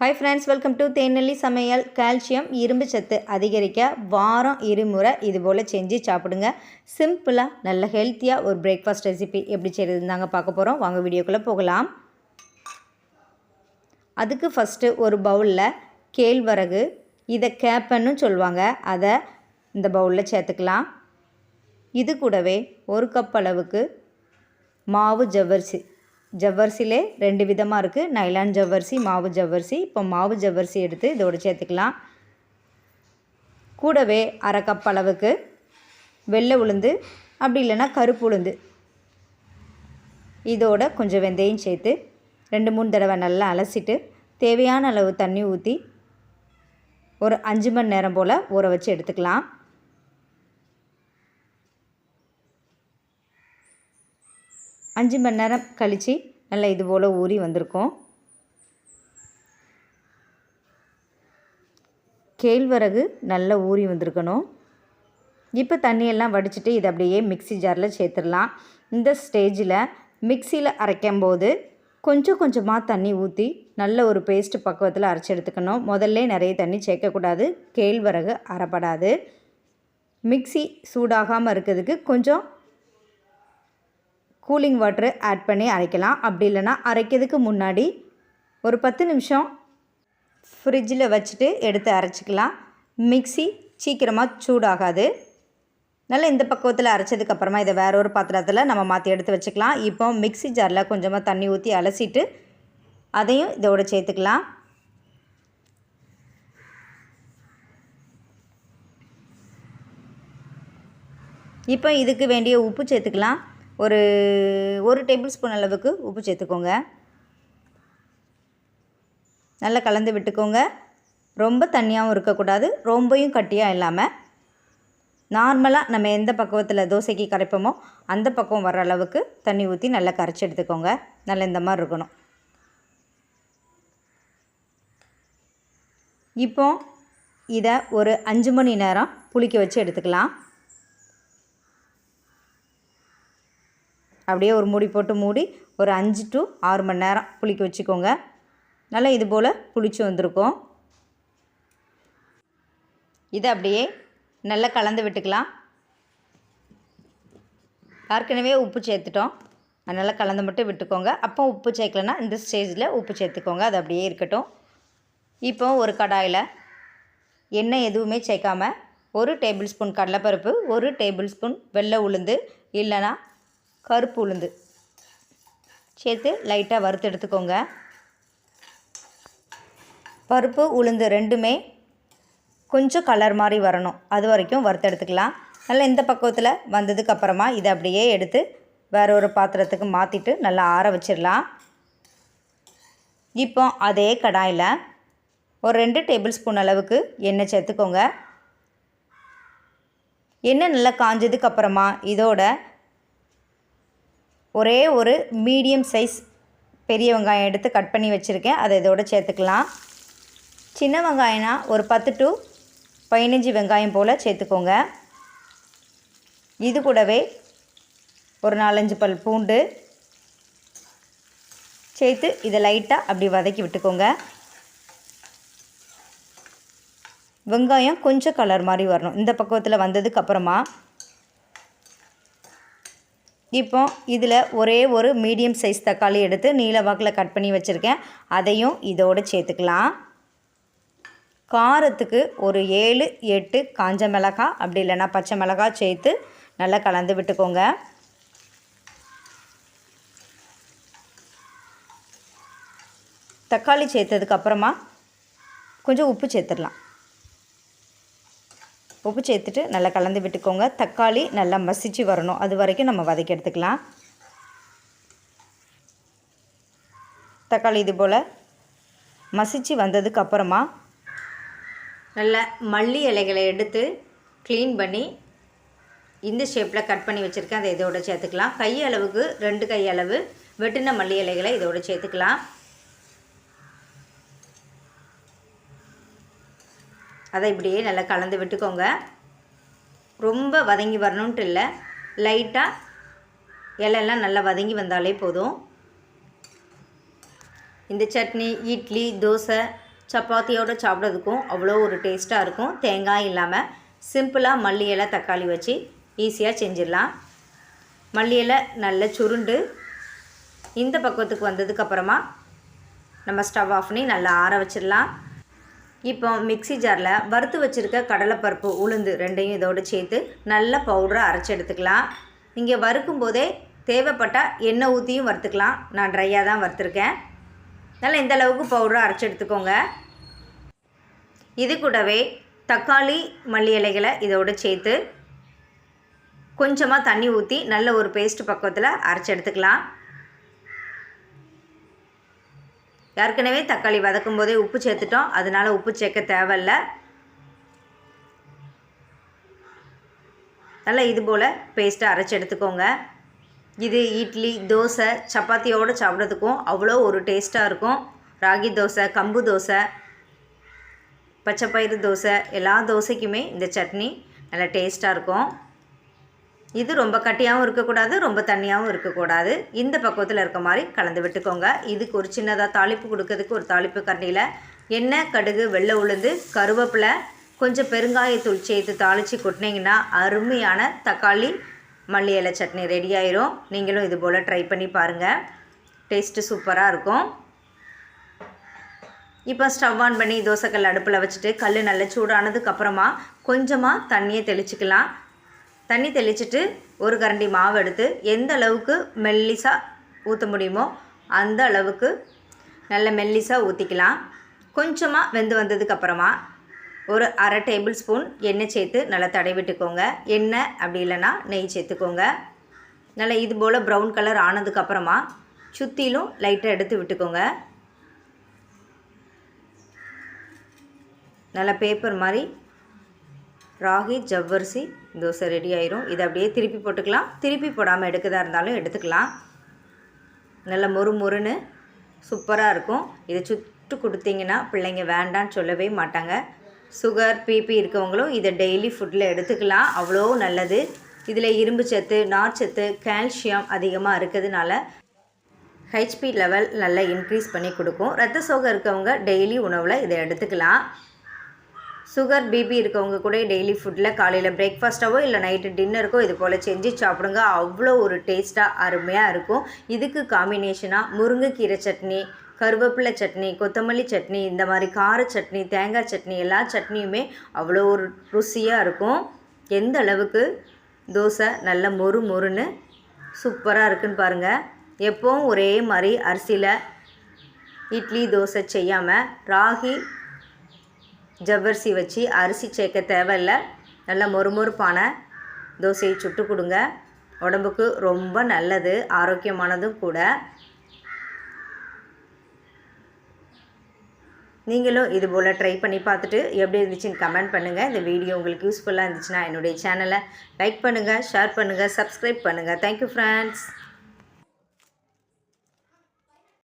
Hi friends welcome to Thenelli சமையல். Calcium இரும்பு சத்து அதிகரிக்க வாரம் இருமுறை இது போல் செஞ்சு சாப்பிடுங்க. சிம்பிளாக நல்ல ஹெல்த்தியாக ஒரு பிரேக்ஃபாஸ்ட் ரெசிபி எப்படி செய்கிறதுன்னு பார்க்க போகிறோம் வாங்க வீடியோக்குள்ளே போகலாம். அதுக்கு ஃபஸ்ட்டு ஒரு பவுலில் கேழ்வரகு இதை கேப்பன்னு சொல்லுவாங்க. அதை இந்த பவுலில் சேர்த்துக்கலாம். இது கூடவே ஒரு கப் அளவுக்கு மாவு ஜவ்வரிசி. ஜவ்வரிசிலே ரெண்டு விதமாக இருக்குது நைலான் ஜவ்வரிசி மாவு ஜவ்வரிசி. இப்போ மாவு ஜவ்வரிசி எடுத்து இதோடு சேர்த்துக்கலாம். கூடவே அரை கப் அளவுக்கு வெள்ளை உளுந்து அப்படி இல்லைன்னா கருப்பு உளுந்து. இதோட கொஞ்சம் வெந்தயம் சேர்த்து ரெண்டு மூணு தடவை நல்லா அலசிட்டு தேவையான அளவு தண்ணி ஊற்றி ஒரு அஞ்சு மணி நேரம் போல் ஊற வச்சு எடுத்துக்கலாம். அஞ்சு மணி நேரம் கழித்து நல்லா இது போல் ஊறி வந்திருக்கும். கேழ்வரகு நல்லா ஊறி வந்திருக்கணும். இப்போ தண்ணியெல்லாம் வடிச்சிட்டு இதை அப்படியே மிக்ஸி ஜாரில் சேர்த்துடலாம். இந்த ஸ்டேஜில் மிக்சியில் அரைக்கும் போது கொஞ்சம் கொஞ்சமாக தண்ணி ஊற்றி நல்ல ஒரு பேஸ்ட் பக்குவத்தில் அரைச்சி எடுத்துக்கணும். முதல்ல நிறைய தண்ணி சேர்க்கக்கூடாது. கேழ்வரகு அரைப்படாது. மிக்ஸி சூடாகாமல் இருக்கிறதுக்கு கொஞ்சம் கூலிங் வாட்டர் ஆட் பண்ணி அரைக்கலாம். அப்படி இல்லைன்னா அரைக்கிறதுக்கு முன்னாடி ஒரு பத்து நிமிஷம் ஃப்ரிட்ஜில் வச்சுட்டு எடுத்து அரைச்சிக்கலாம். மிக்சி சீக்கிரமாக சூடாகாது. நல்லா இந்த பக்குவத்தில் அரைச்சதுக்கப்புறமா இதை வேற ஒரு பாத்திரத்தில் நம்ம மாற்றி எடுத்து வச்சுக்கலாம். இப்போ மிக்ஸி ஜாரில் கொஞ்சமாக தண்ணி ஊற்றி அலசிட்டு அதையும் இதோட சேர்த்துக்கலாம். இப்போ இதுக்கு வேண்டிய உப்பு சேர்த்துக்கலாம். ஒரு ஒரு டேபிள் ஸ்பூன் அளவுக்கு உப்பு சேர்த்துக்கோங்க. நல்லா கலந்து விட்டுக்கோங்க. ரொம்ப தண்ணியாகவும் இருக்கக்கூடாது ரொம்பையும் கட்டியாக இல்லாமல் நார்மலாக நம்ம எந்த பக்குவத்தில் தோசைக்கு கரைப்போமோ அந்த பக்கம் வர அளவுக்கு தண்ணி ஊற்றி நல்லா கரைச்சி எடுத்துக்கோங்க. நல்லா இந்த மாதிரி இருக்கணும். இப்போ இதை ஒரு அஞ்சு மணி நேரம் புளிக்க வச்சு எடுத்துக்கலாம். அப்படியே ஒரு மூடி போட்டு மூடி ஒரு அஞ்சு டு ஆறு மணி நேரம் புளிக்க வச்சுக்கோங்க. நல்லா இது போல் புளிச்சு வந்திருக்கும். இதை அப்படியே நல்லா கலந்து விட்டுக்கலாம். ஏற்கனவே உப்பு சேர்த்துட்டோம். அதனால் கலந்து மட்டும் விட்டுக்கோங்க. அப்போ உப்பு சேர்க்கலன்னா இந்த ஸ்டேஜில் உப்பு சேர்த்துக்கோங்க. அது அப்படியே இருக்கட்டும். இப்போ ஒரு கடாயில் எண்ணெய் எதுவுமே சேர்க்காம ஒரு டேபிள் ஸ்பூன் கடலைப்பருப்பு ஒரு டேபிள் ஸ்பூன் வெள்ளை உளுந்து இல்லைன்னா கருப்பு உளுந்து. சேர்த்து லைட்டாக வறுத்து எடுத்துக்கோங்க. பருப்பு உளுந்து ரெண்டுமே கொஞ்சம் கலர் மாதிரி வரணும். அது வரைக்கும் வறுத்து எடுத்துக்கலாம். நல்லா இந்த பக்குவத்தில் வந்ததுக்கப்புறமா இதை அப்படியே எடுத்து வேற ஒரு பாத்திரத்துக்கு மாற்றிட்டு நல்லா ஆற வச்சிடலாம். இப்போ அதே கடாயில் ஒரு ரெண்டு டேபிள் ஸ்பூன் அளவுக்கு எண்ணெய் சேர்த்துக்கோங்க. எண்ணெய் நல்லா காஞ்சதுக்கப்புறமா இதோட ஒரே ஒரு மீடியம் சைஸ் பெரிய வெங்காயம் எடுத்து கட் பண்ணி வச்சுருக்கேன். அதை இதோட சேர்த்துக்கலாம். சின்ன வெங்காயம்னா ஒரு பத்து டு பதினஞ்சு வெங்காயம் போல் சேர்த்துக்கோங்க. இது கூடவே ஒரு நாலஞ்சு பல் பூண்டு சேர்த்து இதை லைட்டாக அப்படி வதக்கி விட்டுக்கோங்க. வெங்காயம் கொஞ்சம் கலர் மாதிரி வரணும். இந்த பக்குவத்தில் வந்ததுக்கு அப்புறமா இப்போ இதில் ஒரே ஒரு மீடியம் சைஸ் தக்காளி எடுத்து நீல வாக்கில் கட் பண்ணி வச்சுருக்கேன். அதையும் இதோடு சேர்த்துக்கலாம். காரத்துக்கு ஒரு ஏழு எட்டு காஞ்ச மிளகாய் அப்படி இல்லைன்னா பச்சை மிளகாய் சேர்த்து நல்லா கலந்து விட்டுக்கோங்க. தக்காளி சேர்த்ததுக்கப்புறமா கொஞ்சம் உப்பு சேர்த்துடலாம். உப்பு சேர்த்துட்டு நல்லா கலந்து விட்டுக்கோங்க. தக்காளி நல்லா மசிச்சு வரணும். அது வரைக்கும் நம்ம வதக்கி எடுத்துக்கலாம். தக்காளி இது போல் மசிச்சு வந்ததுக்கு அப்புறமா நல்ல மல்லி இலைகளை எடுத்து க்ளீன் பண்ணி இந்த ஷேப்பில் கட் பண்ணி வச்சுருக்கேன். அதை இதோட சேர்த்துக்கலாம். கை அளவுக்கு ரெண்டு கை அளவு வெட்டின மல்லி இலைகளை இதோட சேர்த்துக்கலாம். அதை இப்படியே நல்லா கலந்து விட்டுக்கோங்க. ரொம்ப வதங்கி வரணுன்ட்டு இல்லை. லைட்டாக இலையெல்லாம் நல்லா வதங்கி வந்தாலே போதும். இந்த சட்னி இட்லி தோசை சப்பாத்தியோடு சாப்பிட்றதுக்கும் அவ்வளோ ஒரு டேஸ்ட்டாக இருக்கும். தேங்காய் இல்லாமல் சிம்பிளாக மல்லி இலை தக்காளி வச்சு ஈஸியாக செஞ்சிடலாம். மல்லி இலை நல்ல சுருண்டு இந்த பக்குவத்துக்கு வந்ததுக்கப்புறமா நம்ம ஸ்டவ் ஆஃப் பண்ணி நல்லா ஆற வச்சிடலாம். இப்போ மிக்ஸி ஜாரில் வறுத்து வச்சுருக்க கடலைப்பருப்பு உளுந்து ரெண்டையும் இதோடு சேர்த்து நல்ல பவுடராக அரைச்சி எடுத்துக்கலாம். இங்கே வறுக்கும் போதே தேவைப்பட்டால் எண்ணெய் ஊற்றியும் வறுத்துக்கலாம். நான் ட்ரையாக தான் வறுத்துருக்கேன். நல்லா இந்த அளவுக்கு பவுடராக அரைச்சி எடுத்துக்கோங்க. இது கூடவே தக்காளி மல்லி இலைகளை இதோடு சேர்த்து கொஞ்சமாக தண்ணி ஊற்றி நல்ல ஒரு பேஸ்ட் பக்குவத்தில் அரைச்சி எடுத்துக்கலாம். ஏற்கனவே தக்காளி வதக்கும் போதே உப்பு சேர்த்துட்டோம். அதனால் உப்பு சேர்க்க தேவையில்ல. நல்லா இது போல் பேஸ்ட்டை அரைச்சி எடுத்துக்கோங்க. இது இட்லி தோசை சப்பாத்தியோடு சாப்பிட்றதுக்கும் அவ்வளோ ஒரு டேஸ்ட்டாக இருக்கும். ராகி தோசை கம்பு தோசை பச்சைப்பயிறு தோசை எல்லா தோசைக்குமே இந்த சட்னி நல்லா டேஸ்ட்டாக இருக்கும். இது ரொம்ப கட்டியாகவும் இருக்கக்கூடாது ரொம்ப தண்ணியாகவும் இருக்கக்கூடாது. இந்த பக்குவத்தில் இருக்க மாதிரி கலந்து விட்டுக்கோங்க. இதுக்கு ஒரு சின்னதாக தாளிப்பு கொடுக்கறதுக்கு ஒரு தாளிப்பு கரண்டியில் எண்ணெய் கடுகு வெள்ளை உளுந்து கருவேப்பிலை கொஞ்சம் பெருங்காயத்தூள் சேர்த்து தாளித்து கொட்டினீங்கன்னா அருமையான தக்காளி மல்லி இலை சட்னி ரெடி ஆயிரும். நீங்களும் இது போல் ட்ரை பண்ணி பாருங்கள் டேஸ்ட்டு சூப்பராக இருக்கும். இப்போ ஸ்டவ் ஆன் பண்ணி தோசைக்கல் அடுப்பில் வச்சுட்டு கல் நல்லா சூடானதுக்கப்புறமா கொஞ்சமாக தண்ணியை தெளிச்சுக்கலாம். தண்ணி தெளிச்சிட்டு ஒரு கரண்டி மாவு எடுத்து எந்த அளவுக்கு மெல்லிசாக ஊற்ற முடியுமோ அந்த அளவுக்கு நல்ல மெல்லிசாக ஊற்றிக்கலாம் கொஞ்சமாக வெந்து வந்ததுக்கப்புறமா ஒரு அரை டேபிள் ஸ்பூன் எண்ணெய் சேர்த்து நல்லா தடவி விட்டுக்கோங்க. எண்ணெய் அப்படி இல்லைன்னா நெய் சேர்த்துக்கோங்க. நல்லா இது போல் ப்ரௌன் கலர் ஆனதுக்கப்புறமா சுற்றிலும் லைட்டாக எடுத்து விட்டுக்கோங்க. நல்லா பேப்பர் மாதிரி ராகி ஜவ்வரிசி தோசை ரெடி ஆயிரும். இதை அப்படியே திருப்பி போட்டுக்கலாம். திருப்பி போடாமல் எடுக்கதாக இருந்தாலும் எடுத்துக்கலாம். நல்ல மொறு மொறுன்னு சூப்பராக இருக்கும். இதை சுட்டு கொடுத்தீங்கன்னா பிள்ளைங்க வேண்டான்னு சொல்லவே மாட்டாங்க. சுகர் பிபி இருக்கவங்களும் இதை டெய்லி ஃபுட்டில் எடுத்துக்கலாம். அவ்வளோ நல்லது. இதில் இரும்பு சத்து நார்ச்சத்து கால்சியம் அதிகமாக இருக்கிறதுனால ஹெச்பி லெவல் நல்லா இன்க்ரீஸ் பண்ணி கொடுக்கும். ரத்த சோகை இருக்கவங்க டெய்லி உணவில் இதை எடுத்துக்கலாம். சுகர் பிபி இருக்கவங்க கூட டெய்லி ஃபுட்டில் காலையில் பிரேக்ஃபாஸ்ட்டாவோ இல்லை நைட்டு டின்னருக்கோ இது போல் செஞ்சு சாப்பிடுங்க. அவ்வளோ ஒரு டேஸ்ட்டாக அருமையாக இருக்கும். இதுக்கு காம்பினேஷனாக முருங்கைக்கீரை சட்னி கருவேப்பிலை சட்னி கொத்தமல்லி சட்னி இந்த மாதிரி கார சட்னி தேங்காய் சட்னி எல்லா சட்னியுமே அவ்வளோ ஒரு ருசியாக இருக்கும். எந்த அளவுக்கு தோசை நல்ல மொறு மொறுன்னு சூப்பராக இருக்குன்னு பாருங்கள் எப்போவும் ஒரே மாதிரி அரிசியில் இட்லி தோசை செய்யாமல் ராகி ஜவ்வரிசி வச்சு அரிசி சேர்க்க தேவையில்ல. நல்ல மொறுமொறுப்பான தோசையை சுட்டு கொடுங்க. உடம்புக்கு ரொம்ப நல்லது ஆரோக்கியமானதும் கூட. நீங்களும் இது போல் ட்ரை பண்ணி பார்த்துட்டு எப்படி இருந்துச்சுன்னு கமெண்ட் பண்ணுங்கள் இந்த வீடியோ உங்களுக்கு யூஸ்ஃபுல்லாக இருந்துச்சுன்னா என்னுடைய சேனலை லைக் பண்ணுங்கள் ஷேர் பண்ணுங்கள் சப்ஸ்கிரைப் பண்ணுங்கள் தேங்க்யூ ஃப்ரெண்ட்ஸ்